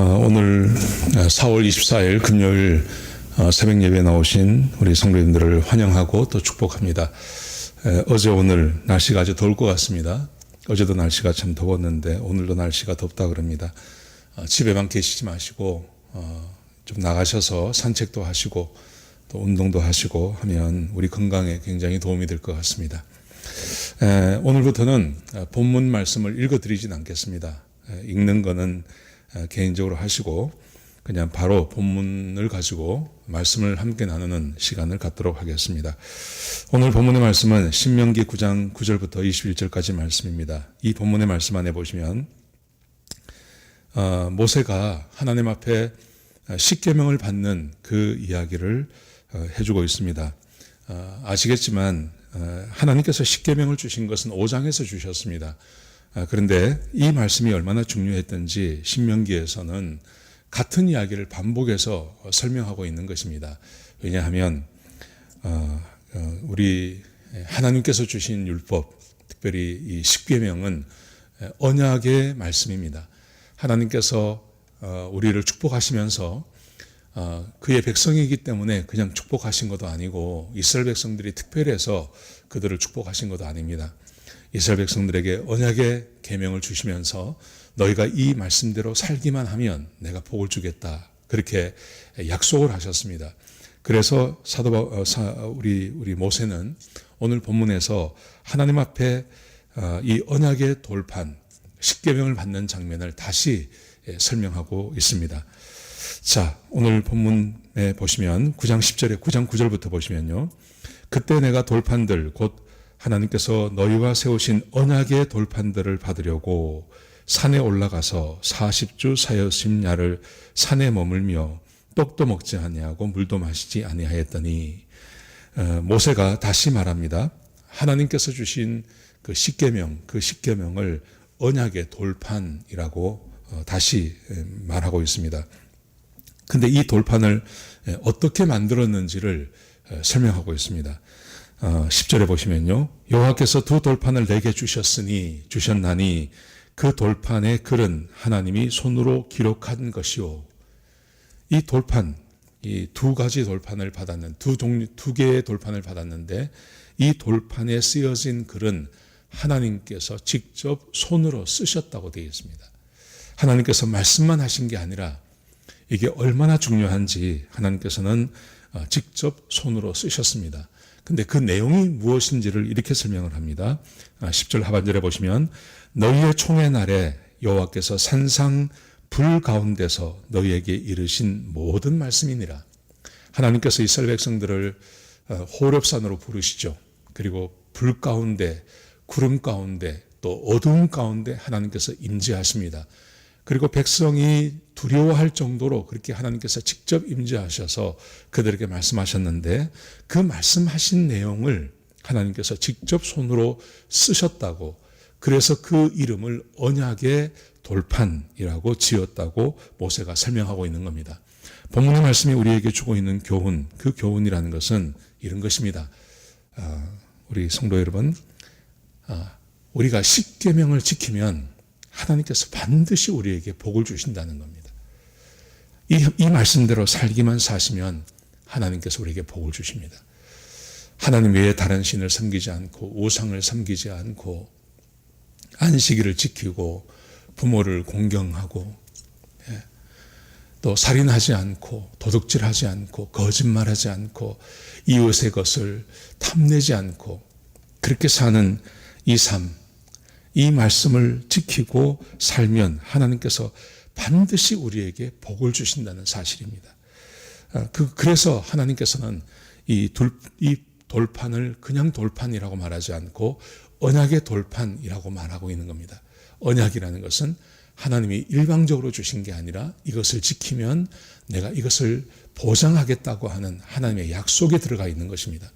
어, 오늘 4월 24일 금요일 어, 새벽 예배 나오신 우리 성도님들을 환영하고 또 축복합니다. 에, 어제 오늘 날씨가 아주 더울 것 같습니다. 어제도 날씨가 참 더웠는데 오늘도 날씨가 덥다 그럽니다. 어, 집에만 계시지 마시고 어, 좀 나가셔서 산책도 하시고 또 운동도 하시고 하면 우리 건강에 굉장히 도움이 될 것 같습니다. 에, 오늘부터는 어, 본문 말씀을 읽어드리진 않겠습니다. 에, 읽는 거는 에, 개인적으로 하시고 그냥 바로 본문을 가지고 말씀을 함께 나누는 시간을 갖도록 하겠습니다. 오늘 본문의 말씀은 신명기 9장 9절부터 21절까지 말씀입니다. 이 본문의 말씀 안에 보시면 어, 모세가 하나님 앞에 십계명을 받는 그 이야기를 어, 해주고 있습니다. 어, 아시겠지만 어, 하나님께서 십계명을 주신 것은 5장에서 주셨습니다. 아, 그런데 이 말씀이 얼마나 중요했던지 신명기에서는 같은 이야기를 반복해서 설명하고 있는 것입니다. 왜냐하면 어, 어, 우리 하나님께서 주신 율법, 특별히 이 십계명은 언약의 말씀입니다. 하나님께서 어, 우리를 축복하시면서 어, 그의 백성이기 때문에 그냥 축복하신 것도 아니고 이스라엘 백성들이 특별해서 그들을 축복하신 것도 아닙니다. 이스라엘 백성들에게 언약의 계명을 주시면서 너희가 이 말씀대로 살기만 하면 내가 복을 주겠다. 그렇게 약속을 하셨습니다. 그래서 사도 어, 우리 우리 모세는 오늘 본문에서 하나님 앞에 어, 이 언약의 돌판 십계명을 받는 장면을 다시 예, 설명하고 있습니다. 자, 오늘 본문에 보시면 9장 10절에 9장 9절부터 보시면요. 그때 내가 돌판들 곧 하나님께서 너희와 세우신 언약의 돌판들을 받으려고 산에 올라가서 40주 사여심 야를 산에 머물며 떡도 먹지 아니하고 물도 마시지 아니하였더니 어, 모세가 다시 말합니다. 하나님께서 주신 그 십계명, 그 십계명을 언약의 돌판이라고 어, 다시 말하고 있습니다. 근데 이 돌판을 어떻게 만들었는지를 설명하고 있습니다. 10절에 어, 보시면요. 여호와께서 두 돌판을 내게 주셨으니 주셨나니 그 돌판의 글은 하나님이 손으로 기록한 것이요. 이 돌판, 이 두 가지 돌판을 받았는 두 종류 두 개의 돌판을 받았는데 이 돌판에 쓰여진 글은 하나님께서 직접 손으로 쓰셨다고 되어 있습니다. 하나님께서 말씀만 하신 게 아니라 이게 얼마나 중요한지 하나님께서는 어, 직접 손으로 쓰셨습니다. 근데 그 내용이 무엇인지를 이렇게 설명을 합니다. 10절 아, 하반절에 보시면 너희의 총의 날에 여호와께서 산상 불 가운데서 너희에게 이르신 모든 말씀이니라. 하나님께서 이스라엘 백성들을 어, 호렙산으로 부르시죠. 그리고 불 가운데, 구름 가운데, 또 어두운 가운데 하나님께서 임재하십니다. 그리고 백성이 두려워할 정도로 그렇게 하나님께서 직접 임재하셔서 그들에게 말씀하셨는데 그 말씀하신 내용을 하나님께서 직접 손으로 쓰셨다고 그래서 그 이름을 언약의 돌판이라고 지었다고 모세가 설명하고 있는 겁니다. 본문의 말씀이 우리에게 주고 있는 교훈, 그 교훈이라는 것은 이런 것입니다. 아, 우리 성도 여러분, 아, 우리가 십계명을 지키면 하나님께서 반드시 우리에게 복을 주신다는 겁니다. 이, 이 말씀대로 살기만 사시면 하나님께서 우리에게 복을 주십니다. 하나님 외에 다른 신을 섬기지 않고 우상을 섬기지 않고 안식일을 지키고 부모를 공경하고 예, 또 살인하지 않고 도둑질하지 않고 거짓말하지 않고 이웃의 것을 탐내지 않고 그렇게 사는 이 삶, 이 말씀을 지키고 살면 하나님께서 반드시 우리에게 복을 주신다는 사실입니다. 아, 그, 그래서 하나님께서는 이, 돌, 이 돌판을 그냥 돌판이라고 말하지 않고 언약의 돌판이라고 말하고 있는 겁니다. 언약이라는 것은 하나님이 일방적으로 주신 게 아니라 이것을 지키면 내가 이것을 보장하겠다고 하는 하나님의 약속에 들어가 있는 것입니다.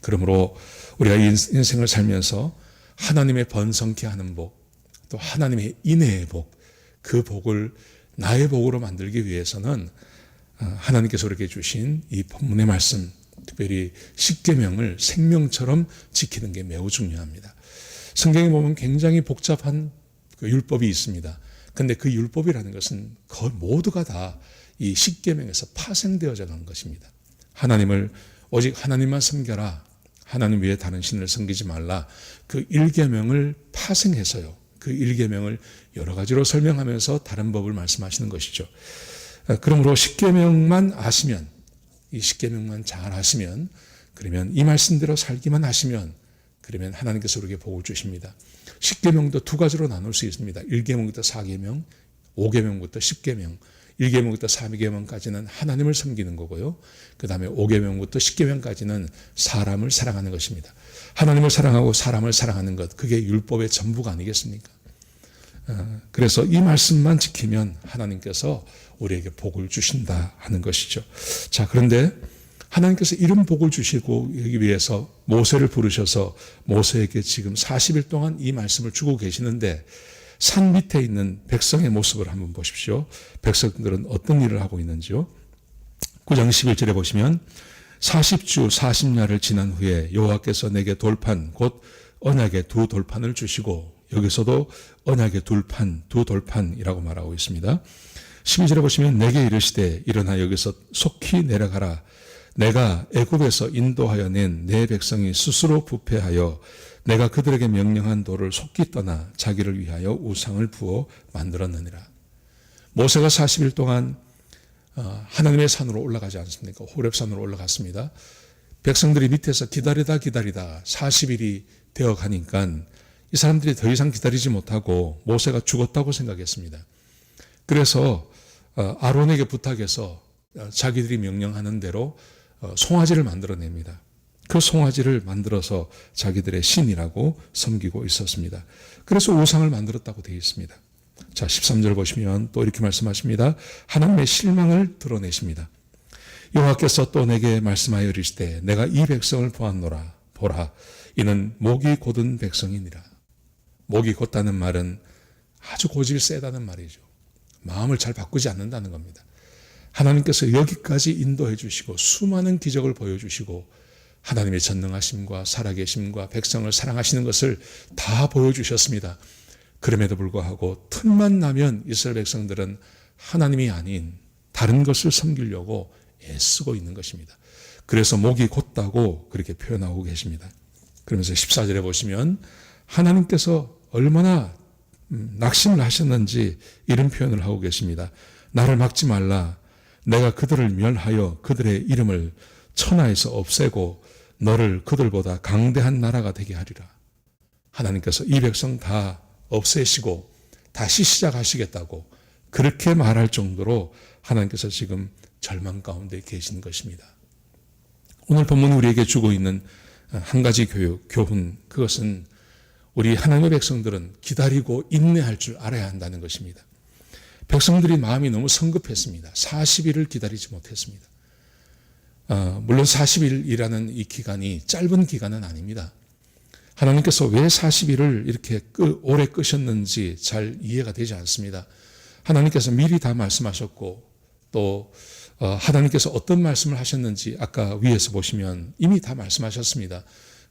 그러므로 우리가 인생을 살면서 하나님의 번성케 하는 복, 또 하나님의 인애의 복, 그 복을 나의 복으로 만들기 위해서는 어, 하나님께서 우리에게 주신 이 본문의 말씀, 특별히 십계명을 생명처럼 지키는 게 매우 중요합니다. 성경에 보면 굉장히 복잡한 그 율법이 있습니다. 근데 그 율법이라는 것은 거의 모두가 다 이 십계명에서 파생되어져 간 것입니다. 하나님을 오직 하나님만 섬겨라. 하나님 외에 다른 신을 섬기지 말라. 그 일계명을 파생해서요. 그 일계명을 여러 가지로 설명하면서 다른 법을 말씀하시는 것이죠. 그러므로 십계명만 아시면 이 십계명만 잘 아시면 그러면 이 말씀대로 살기만 하시면 그러면 하나님께서 우리에게 복을 주십니다. 십계명도 두 가지로 나눌 수 있습니다. 1계명부터 4계명, 5계명부터 10계명. 1계명부터 3계명까지는 하나님을 섬기는 거고요. 그 다음에 5계명부터 10계명까지는 사람을 사랑하는 것입니다. 하나님을 사랑하고 사람을 사랑하는 것, 그게 율법의 전부가 아니겠습니까? 어, 그래서 이 말씀만 지키면 하나님께서 우리에게 복을 주신다 하는 것이죠. 자, 그런데 하나님께서 이런 복을 주시고 여기 위해서 모세를 부르셔서 모세에게 지금 40일 동안 이 말씀을 주고 계시는데 산 밑에 있는 백성의 모습을 한번 보십시오. 백성들은 어떤 일을 하고 있는지요? 9장 11절에 보시면 40주 40야를 지난 후에 여호와께서 내게 돌판 곧 언약의 두 돌판을 주시고 여기서도 언약의 둘판 두 돌판이라고 말하고 있습니다. 12절에 보시면 내게 이르시되 일어나 여기서 속히 내려가라 내가 애굽에서 인도하여 낸 내 백성이 스스로 부패하여 내가 그들에게 명령한 돌을 속기 떠나 자기를 위하여 우상을 부어 만들었느니라. 모세가 40일 동안 어, 하나님의 산으로 올라가지 않습니까? 호렙산으로 올라갔습니다. 백성들이 밑에서 기다리다 기다리다 40일이 되어 가니까 이 사람들이 더 이상 기다리지 못하고 모세가 죽었다고 생각했습니다. 그래서 어, 아론에게 부탁해서 어, 자기들이 명령하는 대로 송아지를 만들어냅니다. 그 송아지를 만들어서 자기들의 신이라고 섬기고 있었습니다. 그래서 우상을 만들었다고 되어 있습니다. 자, 13절 보시면 또 이렇게 말씀하십니다. 하나님의 실망을 드러내십니다. 여호와께서 또 내게 말씀하여 이르시되 내가 이 백성을 보았노라 보라 이는 목이 곧은 백성이니라. 목이 곧다는 말은 아주 고집이 세다는 말이죠. 마음을 잘 바꾸지 않는다는 겁니다. 하나님께서 여기까지 인도해 주시고 수많은 기적을 보여 주시고 하나님의 전능하심과 살아계심과 백성을 사랑하시는 것을 다 보여주셨습니다. 그럼에도 불구하고 틈만 나면 이스라엘 백성들은 하나님이 아닌 다른 것을 섬기려고 애쓰고 있는 것입니다. 그래서 목이 곧다고 그렇게 표현하고 계십니다. 그러면서 14절에 보시면 하나님께서 얼마나 음, 낙심을 하셨는지 이런 표현을 하고 계십니다. 나를 막지 말라. 내가 그들을 멸하여 그들의 이름을 천하에서 없애고 너를 그들보다 강대한 나라가 되게 하리라. 하나님께서 이 백성 다 없애시고 다시 시작하시겠다고 그렇게 말할 정도로 하나님께서 지금 절망 가운데 계신 것입니다. 오늘 본문 우리에게 주고 있는 한 가지 교육, 교훈, 그것은 우리 하나님의 백성들은 기다리고 인내할 줄 알아야 한다는 것입니다. 백성들이 마음이 너무 성급했습니다. 40일을 기다리지 못했습니다. 어, 물론 40일이라는 이 기간이 짧은 기간은 아닙니다. 하나님께서 왜 40일을 이렇게 끄, 오래 끄셨는지 잘 이해가 되지 않습니다. 하나님께서 미리 다 말씀하셨고 또 어, 하나님께서 어떤 말씀을 하셨는지 아까 위에서 보시면 이미 다 말씀하셨습니다.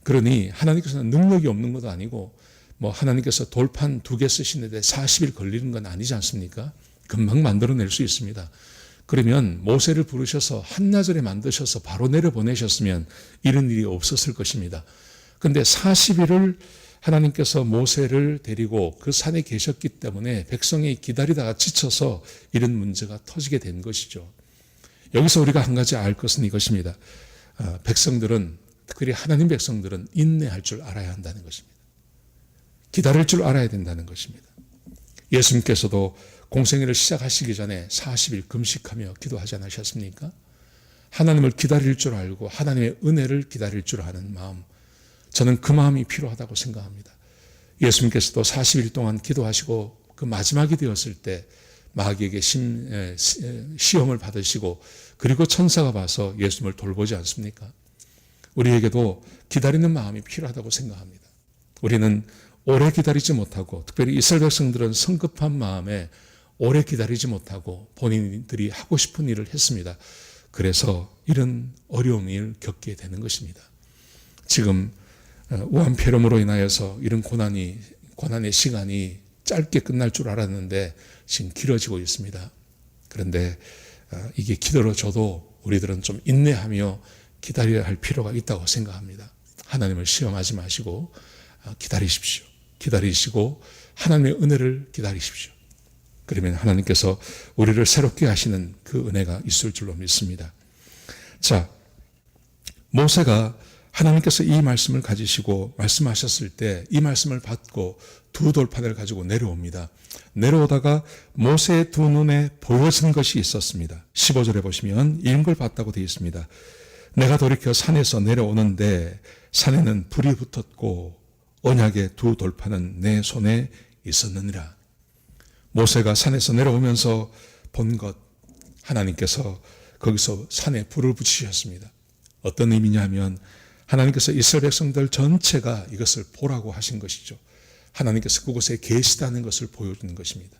그러니 하나님께서는 능력이 없는 것도 아니고 뭐 하나님께서 돌판 두 개 쓰시는데 40일 걸리는 건 아니지 않습니까? 금방 만들어낼 수 있습니다. 그러면 모세를 부르셔서 한나절에 만드셔서 바로 내려보내셨으면 이런 일이 없었을 것입니다. 근데 40일을 하나님께서 모세를 데리고 그 산에 계셨기 때문에 백성이 기다리다가 지쳐서 이런 문제가 터지게 된 것이죠. 여기서 우리가 한 가지 알 것은 이것입니다. 어, 백성들은 특별히 하나님 백성들은 인내할 줄 알아야 한다는 것입니다. 기다릴 줄 알아야 된다는 것입니다. 예수님께서도 공생애를 시작하시기 전에 40일 금식하며 기도하지 않으셨습니까? 하나님을 기다릴 줄 알고 하나님의 은혜를 기다릴 줄 아는 마음. 저는 그 마음이 필요하다고 생각합니다. 예수님께서도 40일 동안 기도하시고 그 마지막이 되었을 때 마귀에게 심, 시험을 받으시고 그리고 천사가 봐서 예수님을 돌보지 않습니까? 우리에게도 기다리는 마음이 필요하다고 생각합니다. 우리는 오래 기다리지 못하고 특별히 이스라엘 백성들은 성급한 마음에 오래 기다리지 못하고 본인들이 하고 싶은 일을 했습니다. 그래서 이런 어려움을 겪게 되는 것입니다. 지금 어, 우한 폐렴으로 인하여서 이런 고난이 고난의 시간이 짧게 끝날 줄 알았는데 지금 길어지고 있습니다. 그런데 어, 이게 기다려줘도 우리들은 좀 인내하며 기다려야 할 필요가 있다고 생각합니다. 하나님을 시험하지 마시고 어, 기다리십시오. 기다리시고 하나님의 은혜를 기다리십시오. 그러면 하나님께서 우리를 새롭게 하시는 그 은혜가 있을 줄로 믿습니다. 자, 모세가 하나님께서 이 말씀을 가지시고 말씀하셨을 때 이 말씀을 받고 두 돌판을 가지고 내려옵니다. 내려오다가 모세의 두 눈에 보여진 것이 있었습니다. 15절에 보시면 이런 걸 봤다고 되어 있습니다. 내가 돌이켜 산에서 내려오는데 산에는 불이 붙었고 언약의 두 돌판은 내 손에 있었느니라. 모세가 산에서 내려오면서 본 것, 하나님께서 거기서 산에 불을 붙이셨습니다. 어떤 의미냐 하면 하나님께서 이스라엘 백성들 전체가 이것을 보라고 하신 것이죠. 하나님께서 그곳에 계시다는 것을 보여주는 것입니다.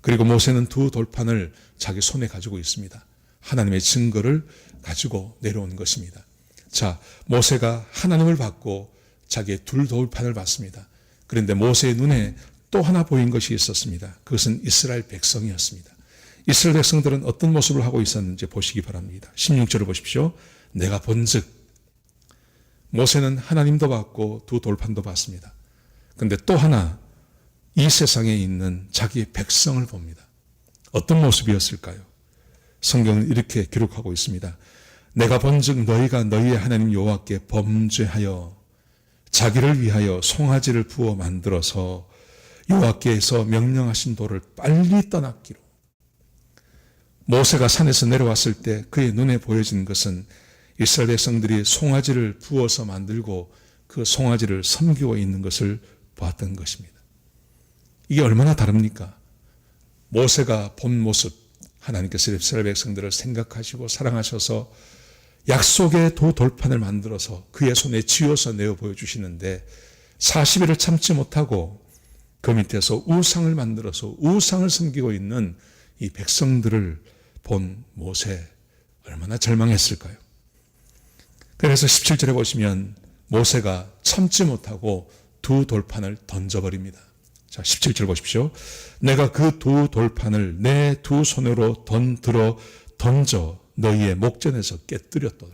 그리고 모세는 두 돌판을 자기 손에 가지고 있습니다. 하나님의 증거를 가지고 내려온 것입니다. 자, 모세가 하나님을 받고 자기의 둘 돌판을 받습니다. 그런데 모세의 눈에 또 하나 보인 것이 있었습니다. 그것은 이스라엘 백성이었습니다. 이스라엘 백성들은 어떤 모습을 하고 있었는지 보시기 바랍니다. 16절을 보십시오. 내가 본즉 모세는 하나님도 받고 두 돌판도 받습니다. 근데 또 하나 이 세상에 있는 자기의 백성을 봅니다. 어떤 모습이었을까요? 성경은 이렇게 기록하고 있습니다. 내가 본즉 너희가 너희의 하나님 여호와께 범죄하여 자기를 위하여 송아지를 부어 만들어서 여호와께서 명령하신 도를 빨리 떠났기로 모세가 산에서 내려왔을 때 그의 눈에 보여진 것은 이스라엘 백성들이 송아지를 부어서 만들고 그 송아지를 섬기고 있는 것을 보았던 것입니다. 이게 얼마나 다릅니까? 모세가 본 모습, 하나님께서 이스라엘 백성들을 생각하시고 사랑하셔서 약속의 도 돌판을 만들어서 그의 손에 쥐어서 내어 보여주시는데 40일을 참지 못하고 그 밑에서 우상을 만들어서 우상을 섬기고 있는 이 백성들을 본 모세 얼마나 절망했을까요? 그래서 17절에 보시면 모세가 참지 못하고 두 돌판을 던져버립니다. 자, 17절 보십시오. 내가 그 두 돌판을 내 두 손으로 던, 들어 던져 너희의 목전에서 깨뜨렸더라.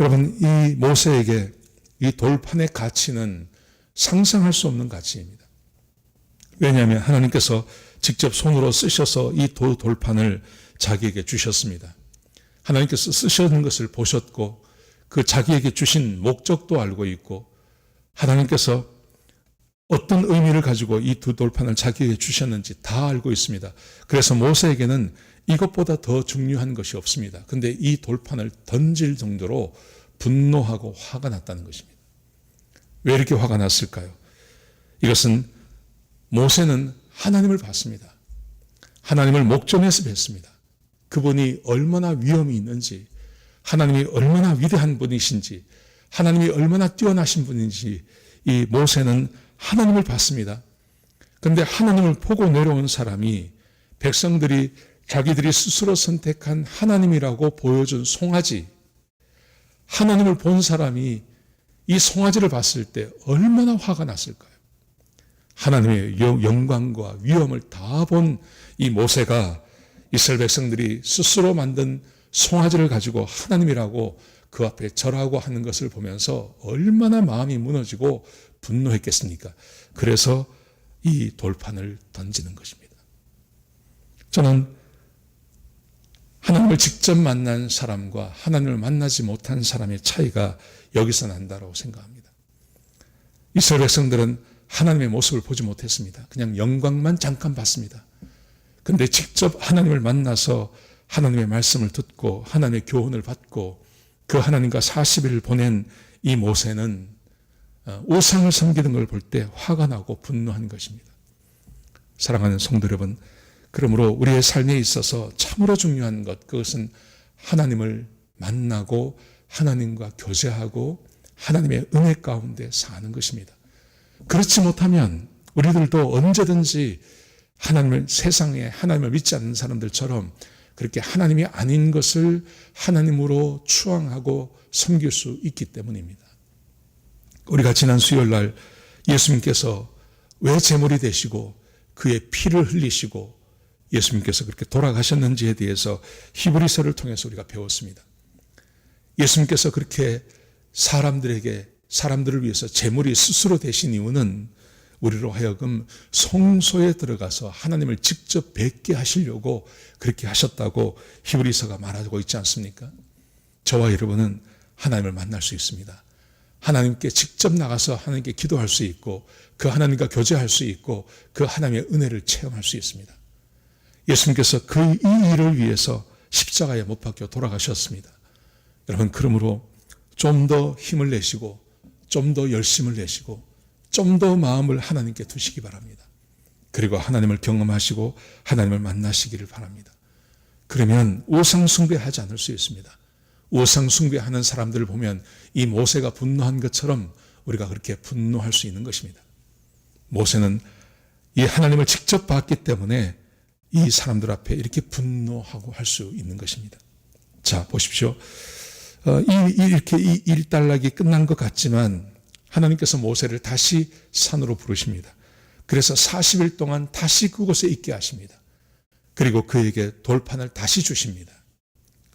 여러분, 이 모세에게 이 돌판의 가치는 상상할 수 없는 가치입니다. 왜냐하면 하나님께서 직접 손으로 쓰셔서 이 도, 돌판을 자기에게 주셨습니다. 하나님께서 쓰시는 것을 보셨고 그 자기에게 주신 목적도 알고 있고 하나님께서 어떤 의미를 가지고 이 두 돌판을 자기에게 주셨는지 다 알고 있습니다. 그래서 모세에게는 이것보다 더 중요한 것이 없습니다. 근데 이 돌판을 던질 정도로 분노하고 화가 났다는 것입니다. 왜 이렇게 화가 났을까요? 이것은 모세는 하나님을 봤습니다. 하나님을 목전에서 뵀습니다. 그분이 얼마나 위험이 있는지, 하나님이 얼마나 위대한 분이신지, 하나님이 얼마나 뛰어나신 분인지 이 모세는 하나님을 봤습니다. 그런데 하나님을 보고 내려온 사람이 백성들이 자기들이 스스로 선택한 하나님이라고 보여준 송아지, 하나님을 본 사람이 이 송아지를 봤을 때 얼마나 화가 났을까요? 하나님의 영광과 위엄을 다 본 이 모세가 이스라엘 백성들이 스스로 만든 송아지를 가지고 하나님이라고 그 앞에 절하고 하는 것을 보면서 얼마나 마음이 무너지고 분노했겠습니까? 그래서 이 돌판을 던지는 것입니다. 저는 하나님을 직접 만난 사람과 하나님을 만나지 못한 사람의 차이가 여기서 난다고 생각합니다. 이스라엘 백성들은 하나님의 모습을 보지 못했습니다. 그냥 영광만 잠깐 봤습니다. 근데 직접 하나님을 만나서 하나님의 말씀을 듣고 하나님의 교훈을 받고 그 하나님과 40일을 보낸 이 모세는 어, 우상을 섬기는 걸 볼 때 화가 나고 분노한 것입니다. 사랑하는 성도 여러분, 그러므로 우리의 삶에 있어서 참으로 중요한 것, 그것은 하나님을 만나고 하나님과 교제하고 하나님의 은혜 가운데 사는 것입니다. 그렇지 못하면 우리들도 언제든지 하나님을 세상에 하나님을 믿지 않는 사람들처럼 그렇게 하나님이 아닌 것을 하나님으로 추앙하고 섬길 수 있기 때문입니다. 우리가 지난 수요일 날 예수님께서 왜 제물이 되시고 그의 피를 흘리시고 예수님께서 그렇게 돌아가셨는지에 대해서 히브리서를 통해서 우리가 배웠습니다. 예수님께서 그렇게 사람들에게 사람들을 위해서 제물이 스스로 되신 이유는 우리로 하여금 성소에 들어가서 하나님을 직접 뵙게 하시려고 그렇게 하셨다고 히브리서가 말하고 있지 않습니까? 저와 여러분은 하나님을 만날 수 있습니다. 하나님께 직접 나가서 하나님께 기도할 수 있고 그 하나님과 교제할 수 있고 그 하나님의 은혜를 체험할 수 있습니다. 예수님께서 그 이 일을 위해서 십자가에 못 박혀 돌아가셨습니다. 여러분 그러므로 좀 더 힘을 내시고 좀 더 열심을 내시고 좀 더 마음을 하나님께 두시기 바랍니다. 그리고 하나님을 경험하시고 하나님을 만나시기를 바랍니다. 그러면 우상 숭배하지 않을 수 있습니다. 우상 숭배하는 사람들을 보면 이 모세가 분노한 것처럼 우리가 그렇게 분노할 수 있는 것입니다. 모세는 이 하나님을 직접 봤기 때문에 이 사람들 앞에 이렇게 분노하고 할 수 있는 것입니다. 자, 보십시오. 어, 이, 이렇게 이 일단락이 끝난 것 같지만 하나님께서 모세를 다시 산으로 부르십니다. 그래서 40일 동안 다시 그곳에 있게 하십니다. 그리고 그에게 돌판을 다시 주십니다.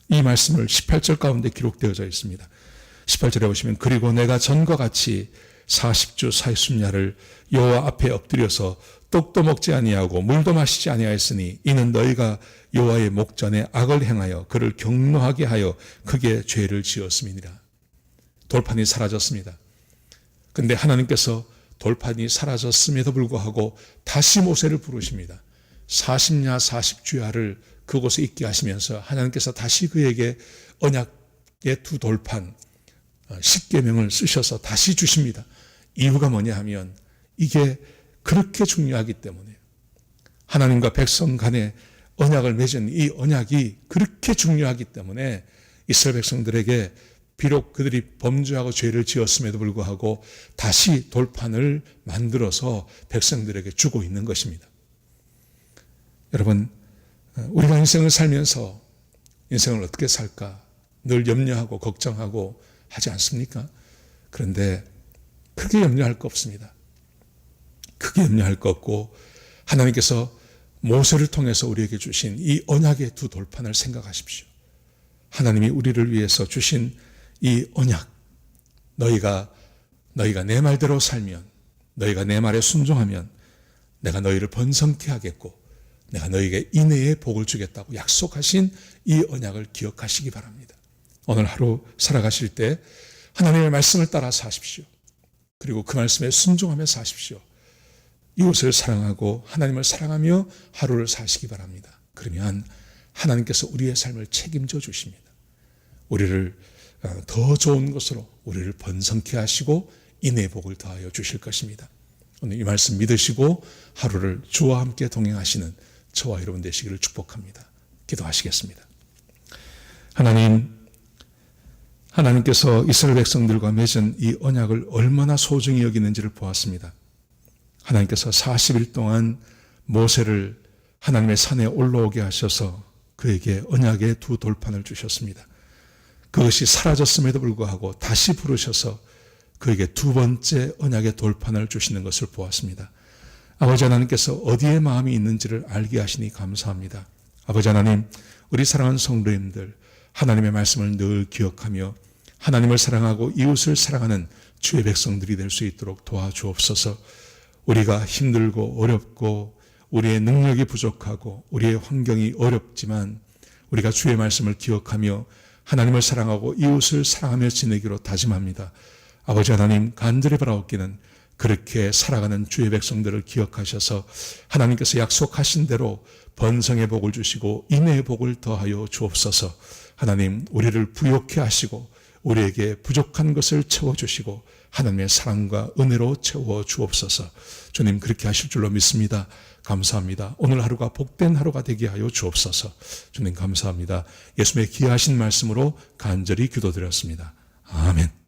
이 말씀을 18절 가운데 기록되어져 있습니다. 18절에 보시면 그리고 내가 전과 같이 40주 40야를 여호와 앞에 엎드려서 떡도 먹지 아니하고 물도 마시지 아니하였으니 이는 너희가 여호와의 목전에 악을 행하여 그를 경노하게 하여 크게 죄를 지었음이니라. 돌판이 사라졌습니다. 근데 하나님께서 돌판이 사라졌음에도 불구하고 다시 모세를 부르십니다. 40냐 40주야를 그곳에 있게 하시면서 하나님께서 다시 그에게 언약의 두 돌판 어, 십계명을 쓰셔서 다시 주십니다. 이유가 뭐냐 하면 이게 그렇게 중요하기 때문에 하나님과 백성 간의 언약을 맺은 이 언약이 그렇게 중요하기 때문에 이스라엘 백성들에게 비록 그들이 범죄하고 죄를 지었음에도 불구하고 다시 돌판을 만들어서 백성들에게 주고 있는 것입니다. 여러분, 우리가 인생을 살면서 인생을 어떻게 살까 늘 염려하고 걱정하고 하지 않습니까? 그런데 크게 염려할 거 없습니다. 크게 염려할 거 없고 하나님께서 모세를 통해서 우리에게 주신 이 언약의 두 돌판을 생각하십시오. 하나님이 우리를 위해서 주신 이 언약, 너희가 너희가 내 말대로 살면, 너희가 내 말에 순종하면 내가 너희를 번성케 하겠고 내가 너희에게 인내의 복을 주겠다고 약속하신 이 언약을 기억하시기 바랍니다. 오늘 하루 살아가실 때 하나님의 말씀을 따라 사십시오. 그리고 그 말씀에 순종하며 사십시오. 이웃을 사랑하고 하나님을 사랑하며 하루를 사시기 바랍니다. 그러면 하나님께서 우리의 삶을 책임져 주십니다. 우리를 어, 더 좋은 것으로 우리를 번성케 하시고 인의 복을 더하여 주실 것입니다. 오늘 이 말씀 믿으시고 하루를 주와 함께 동행하시는 저와 여러분 되시기를 축복합니다. 기도하시겠습니다. 하나님, 하나님께서 이스라엘 백성들과 맺은 이 언약을 얼마나 소중히 여기는지를 보았습니다. 하나님께서 40일 동안 모세를 하나님의 산에 올라오게 하셔서 그에게 언약의 두 돌판을 주셨습니다. 그것이 사라졌음에도 불구하고 다시 부르셔서 그에게 두 번째 언약의 돌판을 주시는 것을 보았습니다. 아버지 하나님께서 어디에 마음이 있는지를 알게 하시니 감사합니다. 아버지 하나님, 우리 사랑하는 성도님들, 하나님의 말씀을 늘 기억하며 하나님을 사랑하고 이웃을 사랑하는 주의 백성들이 될 수 있도록 도와주옵소서 우리가 힘들고 어렵고 우리의 능력이 부족하고 우리의 환경이 어렵지만 우리가 주의 말씀을 기억하며 하나님을 사랑하고 이웃을 사랑하며 지내기로 다짐합니다. 아버지 하나님 간절히 바라옵기는 그렇게 살아가는 주의 백성들을 기억하셔서 하나님께서 약속하신 대로 번성의 복을 주시고 인내의 복을 더하여 주옵소서. 하나님 우리를 부욕해 하시고 우리에게 부족한 것을 채워 주시고 하나님의 사랑과 은혜로 채워 주옵소서. 주님 그렇게 하실 줄로 믿습니다. 감사합니다. 오늘 하루가 복된 하루가 되게 하여 주옵소서. 주님 감사합니다. 예수님의 귀하신 말씀으로 간절히 기도드렸습니다. 아멘.